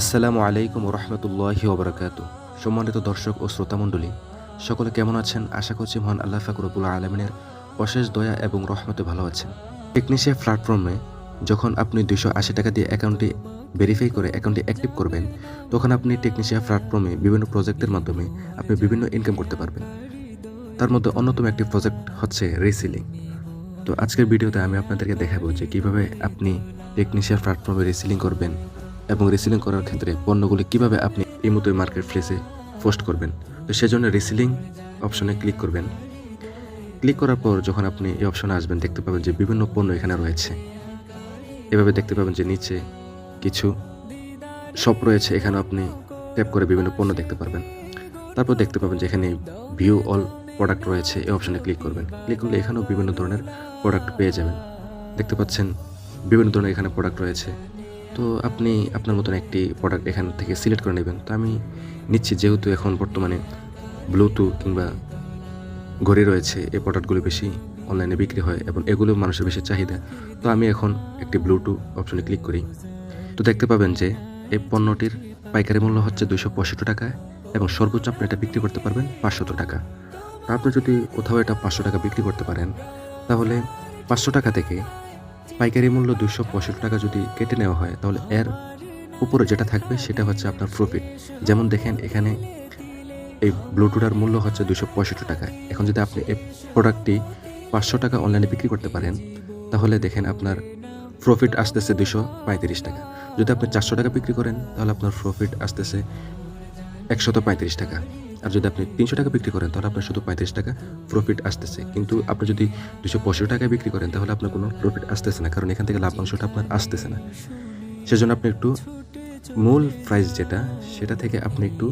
আসসালামু আলাইকুম রহমতুল্লাহি ওবরাকাত। সম্মানিত দর্শক ও শ্রোতামণ্ডলী সকলে কেমন আছেন? আশা করছি মহান আল্লাহ ফাকরবুল আলমিনের অশেষ দয়া এবং রহমতে ভালো আছেন। টেকনিশিয়া প্ল্যাটফর্মে যখন আপনি দুইশো আশি টাকা দিয়ে অ্যাকাউন্টটি ভেরিফাই করে অ্যাকাউন্টটি অ্যাক্টিভ করবেন, তখন আপনি টেকনিশিয়া প্ল্যাটফর্মে বিভিন্ন প্রজেক্টের মাধ্যমে আপনি বিভিন্ন ইনকাম করতে পারবেন। তার মধ্যে অন্যতম একটি প্রজেক্ট হচ্ছে রিসিলিং। তো আজকের ভিডিওতে আমি আপনাদেরকে দেখাবো যে কীভাবে আপনি টেকনিশিয়ান প্ল্যাটফর্মে রিসিলিং করবেন এবং রিসিলিং করার ক্ষেত্রে পণ্যগুলি কীভাবে আপনি এই মতো মার্কেট প্লেসে পোস্ট করবেন? তো সেজন্য রিসিলিং অপশনে ক্লিক করবেন। ক্লিক করার পর যখন আপনি এই অপশনে আসবেন, দেখতে পাবেন যে বিভিন্ন পণ্য এখানে রয়েছে। এভাবে দেখতে পাবেন যে নিচে কিছু শপ রয়েছে এখানে আপনি ট্যাপ করে বিভিন্ন পণ্য দেখতে পারবেন। তারপর দেখতে পাবেন যে এখানে ভিউ অল প্রোডাক্ট রয়েছে, এই অপশনে ক্লিক করবেন। ক্লিক করলে এখানেও বিভিন্ন ধরনের প্রোডাক্ট পেয়ে যাবেন। দেখতে পাচ্ছেন বিভিন্ন ধরনের এখানে প্রোডাক্ট রয়েছে। তো আপনি আপনার মতন একটি প্রোডাক্ট এখান থেকে সিলেক্ট করে নেবেন। তো আমি নিচ্ছি, যেহেতু এখন বর্তমানে ব্লুটুথ কিংবা ঘড়ি রয়েছে, এই প্রোডাক্টগুলো বেশি অনলাইনে বিক্রি হয় এবং এগুলো মানুষের বেশি চাহিদা। তো আমি এখন একটি ব্লুটুথ অপশনে ক্লিক করি। তো দেখতে পাবেন যে এই পণ্যটির পাইকারি মূল্য হচ্ছে দুশো পঁয়ষট্টি টাকা এবং সর্বোচ্চ আপনি এটা বিক্রি করতে পারবেন পাঁচশত টাকা। আপনি যদি কোথাও এটা পাঁচশো টাকা বিক্রি করতে পারেন, তাহলে পাঁচশো টাকা থেকে পাইকারি মূল্য দুশো পঁয়ষট্টি টাকা যদি কেটে নেওয়া হয়, তাহলে এর উপরে যেটা থাকবে সেটা হচ্ছে আপনার প্রফিট যেমন দেখেন, এখানে এই ব্লুটুথের মূল্য হচ্ছে দুশো পঁয়ষট্টি টাকা। এখন যদি আপনি এই প্রোডাক্টটি পাঁচশো টাকা অনলাইনে বিক্রি করতে পারেন, তাহলে দেখেন আপনার প্রফিট আসতেছে দুশো পঁয়ত্রিশ টাকা। যদি আপনি চারশো টাকা বিক্রি করেন, তাহলে আপনার প্রফিট আসতেছে একশত পঁয়ত্রিশ টাকা। আর যদি আপনি তিনশো টাকা বিক্রি করেন, তাহলে আপনার শুধু পঁয়ত্রিশ টাকা প্রফিট আসতেছে। কিন্তু আপনি যদি দুশো পঁয়ষট্টি টাকায় বিক্রি করেন, তাহলে আপনার কোনো প্রফিট আসতেছে না। কারণ এখান থেকে লাভাংশটা আপনার আসতেছে না। সেজন্য আপনি একটু মূল প্রাইস যেটা, সেটা থেকে আপনি একটু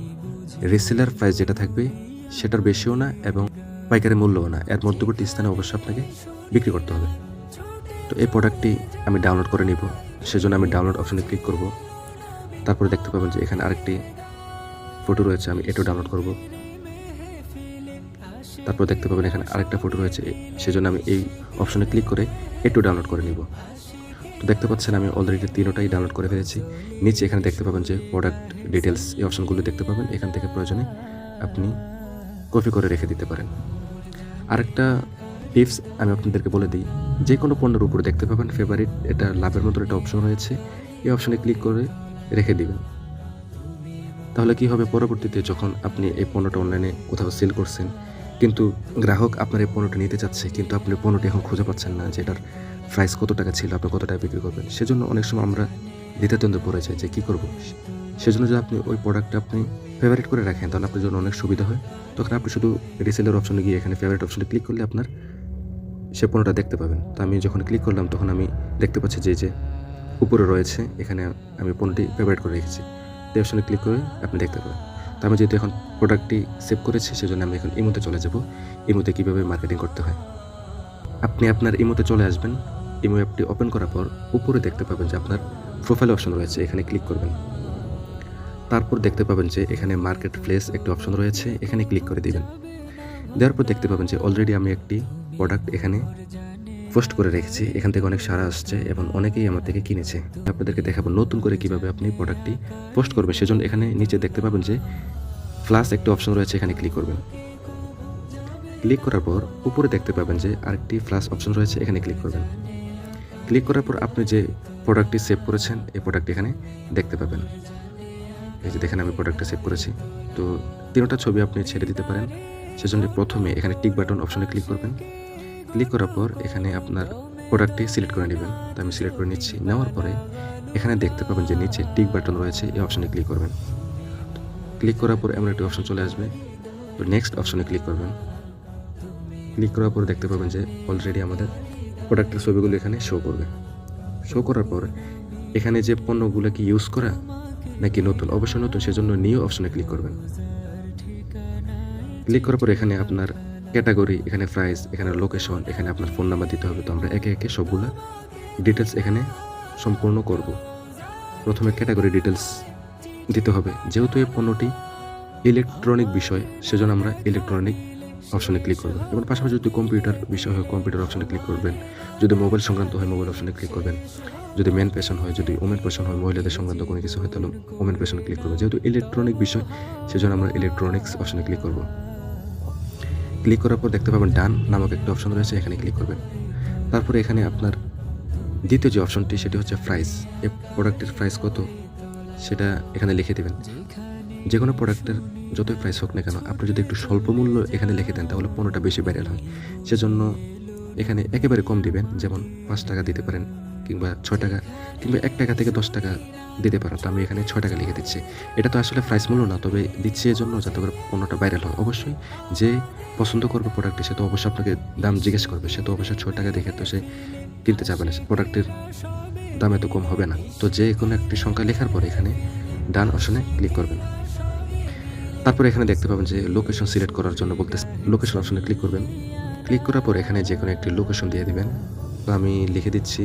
রিসেলার প্রাইস যেটা থাকবে, সেটার বেশিও না এবং পাইকারি মূল্যও না। এর মধ্যবর্তী স্থানে অবশ্যই আপনাকে বিক্রি করতে হবে। তো এই প্রোডাক্টটি আমি ডাউনলোড করে নিব। সেজন্য আমি ডাউনলোড অপশানে ক্লিক করব। তারপরে দেখতে পাবেন যে এখানে আরেকটি ফটো রয়েছে, আমি এটাও ডাউনলোড করব। তারপর দেখতে পাবেন এখানে আরেকটা ফটো রয়েছে, সেজন্য আমি এই অপশনে ক্লিক করে একটু ডাউনলোড করে নিব। তো দেখতে পাচ্ছেন, আমি অলরেডি তিনোটাই ডাউনলোড করে ফেলেছি। নিচে এখানে দেখতে পাবেন যে প্রোডাক্ট ডিটেলস এই অপশনগুলো দেখতে পাবেন, এখান থেকে প্রয়োজনে আপনি কপি করে রেখে দিতে পারেন। আরেকটা টিপস আমি আপনাদেরকে বলে দিই, যে কোনো পণ্যের উপরে দেখতে পাবেন ফেভারিট এটা লাভের মতো একটা অপশন রয়েছে, এই অপশনে ক্লিক করে রেখে দিবেন। তাহলে কি হবে পরবর্তীতে যখন আপনি এই পণ্যটা অনলাইনে কোথাও সেল করছেন? কিন্তু গ্রাহক আপনার এই পণ্যটা নিতে চাচ্ছে, কিন্তু আপনি পণ্যটি এখন খুঁজে পাচ্ছেন না যে এটার প্রাইস কত টাকা ছিল, আপনি কত টাকা বিক্রি করবেন। সেজন্য অনেক সময় আমরা দ্বিতীয়দ্বন্দ্বে পড়ে যাই যে কী করব? সেজন্য যদি আপনি ওই প্রোডাক্টটা আপনি ফেভারিট করে রাখেন, তাহলে আপনার জন্য অনেক সুবিধা হয়। তখন আপনি শুধু রিসেলের অপশনে গিয়ে এখানে ফেভারিট অপশনে ক্লিক করলে আপনার সে পণ্যটা দেখতে পাবেন। তো আমি যখন ক্লিক করলাম, তখন আমি দেখতে পাচ্ছি যে যে উপরে রয়েছে, এখানে আমি পণ্যটি ফেভারিট করে রেখেছি। এই অপশনে ক্লিক করে আপনি দেখতে পাবেন। তো আমি যেহেতু এখন প্রোডাক্টটি সেভ করেছি, সেজন্য আমি এখন ইমোতে চলে যাব। ইমোতে কীভাবে মার্কেটিং করতে হয়? আপনি আপনার ইমোতে চলে আসবেন। ইমো অ্যাপটি ওপেন করার পর উপরে দেখতে পাবেন যে আপনার প্রোফাইল অপশন রয়েছে, এখানে ক্লিক করবেন। তারপর দেখতে পাবেন যে এখানে মার্কেট প্লেস একটি অপশন রয়েছে, এখানে ক্লিক করে দিবেন। দেওয়ার পর দেখতে পাবেন যে অলরেডি আমি একটি প্রোডাক্ট এখানে পোস্ট করে রেখেছি, এখান থেকে অনেক সারা আসছে এবং অনেকেই আমার থেকে কিনেছে। আপনাদেরকে দেখাবো নতুন করে কীভাবে আপনি প্রোডাক্টটি পোস্ট করবেন। সেজন্য এখানে নিচে দেখতে পাবেন যে প্লাস একটি অপশন রয়েছে, এখানে ক্লিক করবেন। ক্লিক করার পর উপরে দেখতে পাবেন যে আরেকটি প্লাস অপশন রয়েছে, এখানে ক্লিক করবেন। ক্লিক করার পর আপনি যে প্রোডাক্টটি সেভ করেছেন, এই প্রোডাক্ট এখানে দেখতে পাবেন। এই যে দেখেন আমি প্রোডাক্টটা সেভ করেছি। তো তিনটা ছবি আপনি ছেড়ে দিতে পারেন। সেজন্য প্রথমে এখানে টিক বাটন অপশনে ক্লিক করবেন। ক্লিক করার পর এখানে আপনার প্রোডাক্টটি সিলেক্ট করে নেবেন। তো আমি সিলেক্ট করে নিচ্ছি। নেওয়ার পরে এখানে দেখতে পাবেন যে নিচে টিক বাটন রয়েছে, এই অপশানে ক্লিক করবেন। ক্লিক করার পর এমন একটি অপশন চলে আসবে। তো নেক্সট অপশনে ক্লিক করবেন। ক্লিক করার পর দেখতে পাবেন যে অলরেডি আমাদের প্রোডাক্টের ছবিগুলো এখানে শো করবে। শো করার পর এখানে যে পণ্যগুলো কি ইউজ করা নাকি নতুন? অবশ্যই নতুন, সেজন্য নিউ অপশনে ক্লিক করবেন। ক্লিক করার পর এখানে আপনার ক্যাটাগরি, এখানে প্রাইস, এখানে লোকেশন এখানে আপনার ফোন নাম্বার দিতে হবে। তো আমরা একে একে সবগুলো ডিটেলস এখানে সম্পূর্ণ করব। প্রথমে ক্যাটাগরি ডিটেলস দিতে হবে। যেহেতু এই পণ্যটি ইলেকট্রনিক বিষয়, সেজন্য আমরা ইলেকট্রনিক অপশনে ক্লিক করবেন এবং পাশাপাশি যদি কম্পিউটার বিষয় হয় কম্পিউটার অপশনে ক্লিক করবেন। যদি মোবাইল সংক্রান্ত হয় মোবাইল অপশনে ক্লিক করবেন। যদি মেন পেশন হয়, যদি ওমেন পেশন হয়, মহিলাদের সংক্রান্ত কোনো কিছু হয়, তাহলে ওমেন পেশনে ক্লিক করবেন। যেহেতু ইলেকট্রনিক বিষয়, সেজন্য আমরা ইলেকট্রনিক্স অপশনে ক্লিক করব। ক্লিক করার পর দেখতে পাবেন ডান নামক একটা অপশন রয়েছে, এখানে ক্লিক করবেন। তারপরে এখানে আপনার দ্বিতীয় যে অপশনটি সেটি হচ্ছে প্রাইস এই প্রোডাক্টের প্রাইস কত, সেটা এখানে লিখে দেবেন। যে কোনো প্রোডাক্টের যতই প্রাইস হোক না কেন, আপনি যদি একটু স্বল্প মূল্য এখানে লিখে দেন, তাহলে পণ্যটা বেশি ভাইরাল হয়। সেজন্য এখানে একেবারে কম দিবেন, যেমন পাঁচ টাকা দিতে পারেন কিংবা ছ টাকা কিংবা এক টাকা থেকে দশ টাকা দিতে পারেন তো আমি এখানে ছয় টাকা লিখে দিচ্ছি। এটা তো আসলে প্রাইস মূল্য না, তবে দিচ্ছি এই জন্য যাতে করে পণ্যটা ভাইরাল হয়। অবশ্যই যে পছন্দ করবে প্রোডাক্টটি সে তো অবশ্যই আপনাকে দাম জিজ্ঞেস করবে। সে তো অবশ্যই ছয় টাকা দেখে তো সে কিনতে যাবে না। প্রোডাক্টের দাম এত কম হবে না। তো যে কোনো একটি সংখ্যা লেখার পর এখানে ডান অপশনে ক্লিক করবেন। তারপর এখানে দেখতে পাবেন যে লোকেশন সিলেক্ট করার জন্য বলতে লোকেশন অপশনে ক্লিক করবেন। ক্লিক করার পর এখানে যে কোনো একটি লোকেশন দিয়ে দিবেন। তো আমি লিখে দিচ্ছি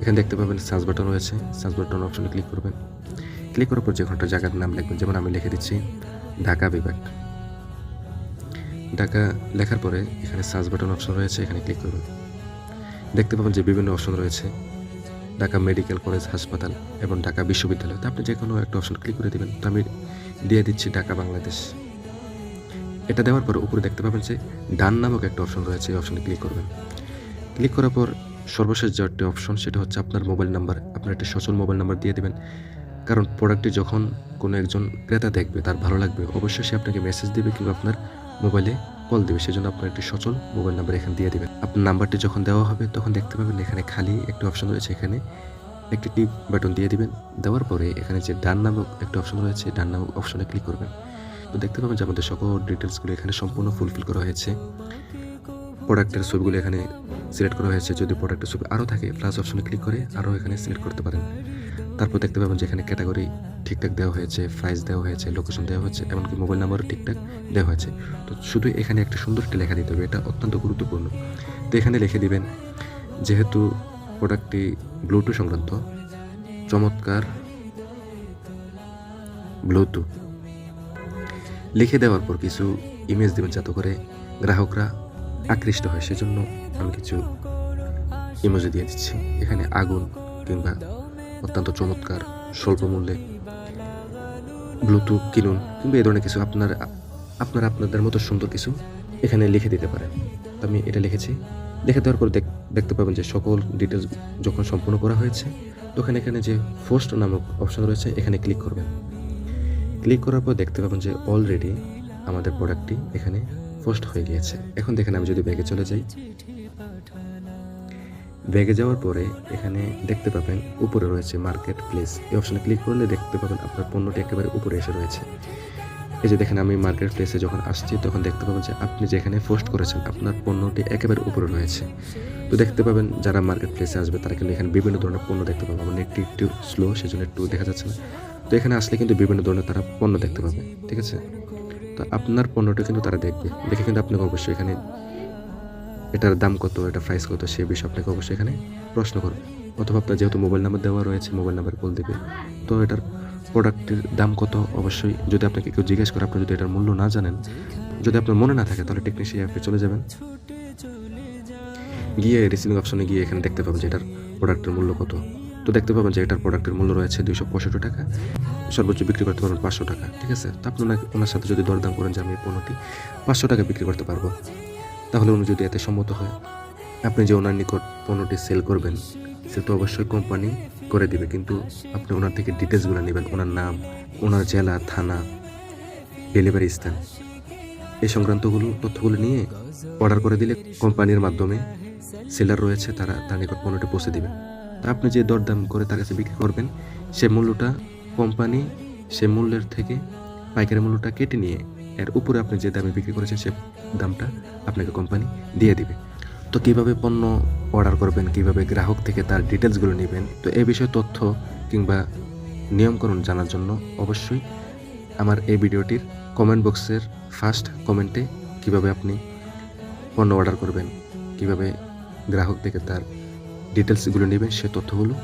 এখানে দেখতে পাবেন সার্চ বাটন রয়েছে। সার্চ বাটন অপশনে ক্লিক করবেন। ক্লিক করার পর যে কোনো জায়গার নাম লিখবেন। যেমন আমি লিখে দিচ্ছি, ঢাকা বিভাগ। ঢাকা লেখার পরে এখানে সার্চ বাটন অপশন রয়েছে, এখানে ক্লিক করবেন। দেখতে পাবেন যে বিভিন্ন অপশন রয়েছে। ঢাকা মেডিকেল কলেজ হাসপাতাল এবং ঢাকা বিশ্ববিদ্যালয়। তো আপনি যে কোনো একটা অপশন ক্লিক করে দেবেন। তো আমি দিয়ে দিচ্ছি ঢাকা বাংলাদেশ। এটা দেওয়ার পর উপরে দেখতে পাবেন যে ডান নামক একটা অপশন রয়েছে, এই অপশনে ক্লিক করবেন। ক্লিক করার পর সর্বশেষ যে একটি অপশন সেটা হচ্ছে আপনার মোবাইল নাম্বার আপনার একটি সচল মোবাইল নাম্বার দিয়ে দেবেন। কারণ প্রোডাক্টটি যখন কোনো একজন ক্রেতা দেখবে, তার ভালো লাগবে, অবশ্যই সে আপনাকে মেসেজ দেবে কিংবা আপনার মোবাইলে কল দেবে। সেজন্য আপনার একটি সচল মোবাইল নাম্বার এখানে দিয়ে দেবেন। আপনার নাম্বারটি যখন দেওয়া হবে, তখন দেখতে পাবেন এখানে খালি একটি অপশন রয়েছে। এখানে একটি টিপ বাটন দিয়ে দিবেন। দেওয়ার পরে এখানে যে ডান নামক একটা অপশন রয়েছে, ডান নামক অপশনে ক্লিক করবেন। তো দেখতে পাবেন যে আমাদের সকল ডিটেলসগুলো এখানে সম্পূর্ণ ফুলফিল করা হয়েছে। প্রোডাক্টের ছবিগুলো এখানে সিলেক্ট করা হয়েছে যদি প্রোডাক্টের ছবি আরও থাকে প্লাস অপশনে ক্লিক করে আরও এখানে সিলেক্ট করতে পারেন। তারপর দেখতে পাবেন যে এখানে ক্যাটাগরি ঠিকঠাক দেওয়া হয়েছে প্রাইস দেওয়া হয়েছে লোকেশন দেওয়া হয়েছে, এমনকি মোবাইল নাম্বারও ঠিকঠাক দেওয়া হয়েছে। তো শুধু এখানে একটা সুন্দর একটা লেখা দিতে হবে, এটা অত্যন্ত গুরুত্বপূর্ণ। তো এখানে লিখে দিবেন, যেহেতু প্রোডাক্টটি ব্লুটুথ সংক্রান্ত, চমৎকার ব্লুটুথ লিখে দেওয়ার পর কিছু ইমেজ দেবেন যাতে করে গ্রাহকরা আকৃষ্ট হয়, সেজন্য আমি কিছু ইমোজি দিয়ে দিচ্ছি। এখানে আগুন কিংবা অত্যন্ত চমৎকার স্বল্প মূল্যে ব্লুটুথ কিনুন কিংবা এই ধরনের কিছু আপনার আপনার আপনাদের মতো সুন্দর কিছু এখানে লিখে দিতে পারেন। আমি এটা লিখেছি। লিখে দেওয়ার পর দেখ- দেখতে পাবেন যে সকল ডিটেলস যখন সম্পূর্ণ করা হয়েছে তখন এখানে যে পোস্ট নামক অপশন রয়েছে, এখানে ক্লিক করবেন। ক্লিক করার পর দেখতে পাবেন যে অলরেডি আমাদের প্রোডাক্টটি এখানে পোস্ট হয়ে গিয়েছে। এখন দেখেন আমি যদি ব্যাগে চলে যাই। ব্যাগে যাওয়ার পরে এখানে দেখতে পাবেন উপরে রয়েছে মার্কেট প্লেস। এই অপশনে ক্লিক করলে দেখতে পাবেন আপনার পণ্যটি একেবারে উপরে এসে রয়েছে। এই যে দেখেন আমি মার্কেট প্লেসে যখন আসছি, তখন দেখতে পাবেন যে আপনি যেখানে পোস্ট করেছেন, আপনার পণ্যটি একেবারে উপরে রয়েছে। তো দেখতে পাবেন যারা মার্কেট প্লেসে আসবে, তারা কিন্তু এখানে বিভিন্ন ধরনের পণ্য দেখতে পাবে। আমার নেটটি একটু স্লো সেজন্য একটু দেখা যাচ্ছে না। তো এখানে আসলে কিন্তু বিভিন্ন ধরনের তারা পণ্য দেখতে পাবে। ঠিক আছে? তো আপনার পণ্যটা কিন্তু তারা দেখবে। দেখে কিন্তু আপনাকে অবশ্যই এখানে এটার দাম কত, এটা প্রাইস কত, সে বিষয়ে আপনাকে অবশ্যই এখানে প্রশ্ন করবে। অথবা আপনার যেহেতু মোবাইল নাম্বার দেওয়া রয়েছে মোবাইল নাম্বার বল দেবে। তো এটার প্রোডাক্টের দাম কত, অবশ্যই যদি আপনাকে কেউ জিজ্ঞেস করে, আপনি যদি এটার মূল্য না জানেন, যদি আপনার মনে না থাকে, তাহলে টেকনিশিয়ান অ্যাপে চলে যাবেন। গিয়ে রিসিভিং অপশনে গিয়ে এখানে দেখতে পাবেন যে এটার প্রোডাক্টের মূল্য কত। তো দেখতে পাবেন যে এটার প্রোডাক্টের মূল্য রয়েছে দুইশো পঁয়ষট্টি টাকা। সর্বোচ্চ বিক্রি করতে পারবেন পাঁচশো টাকা, ঠিক আছে? তো আপনি ওনাকে- ওনার সাথে যদি দরদাম করেন যে আমি এই পণ্যটি পাঁচশো টাকা বিক্রি করতে পারব। তাহলে উনি যদি এতে সম্মত হয়, আপনি যে ওনার নিকট পণ্যটি সেল করবেন, সে তো অবশ্যই কোম্পানি করে দিবে। কিন্তু আপনি ওনার থেকে ডিটেলসগুলো নেবেন, ওনার নাম, ওনার জেলা, থানা ডেলিভারি স্থান। এই সংক্রান্তগুলো, তথ্যগুলো নিয়ে অর্ডার করে দিলে কোম্পানির মাধ্যমে সেলার রয়েছে, তারা তার নিকট পণ্যটি পৌঁছে দিবে। আপনি যে দরদাম করে তার কাছে বিক্রি করবেন, সে মূল্যটা কোম্পানি সে মূল্যের থেকে পাইকারি মূল্যটা কেটে নিয়ে এর উপরে আপনি যে দামে বিক্রি করেছেন সে দামটা আপনাকে কোম্পানি দিয়ে দিবে। তো কীভাবে পণ্য অর্ডার করবেন, কীভাবে গ্রাহক থেকে তার ডিটেলসগুলো নেবেন, তো এই বিষয়ে তথ্য কিংবা নিয়মকানুন জানার জন্য অবশ্যই আমার এই ভিডিওটির কমেন্ট বক্সের ফার্স্ট কমেন্টে কীভাবে আপনি পণ্য অর্ডার করবেন, কীভাবে গ্রাহক থেকে তার ডিটেলসগুলো নেবেন, সে তথ্যগুলো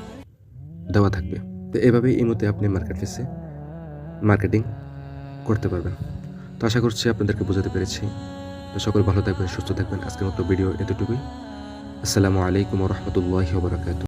দেওয়া থাকবে। তো এভাবেই এই মতে আপনি মার্কেট প্লেসে মার্কেটিং করতে পারবেন। তো আশা করছি আপনাদেরকে বোঝাতে পেরেছি। তো সকল ভালো থাকবেন, সুস্থ থাকবেন। আজকের মতো ভিডিও এতটুকুই। আসসালামু আলাইকুম রহমতুল্লাহ ওবরাকাতু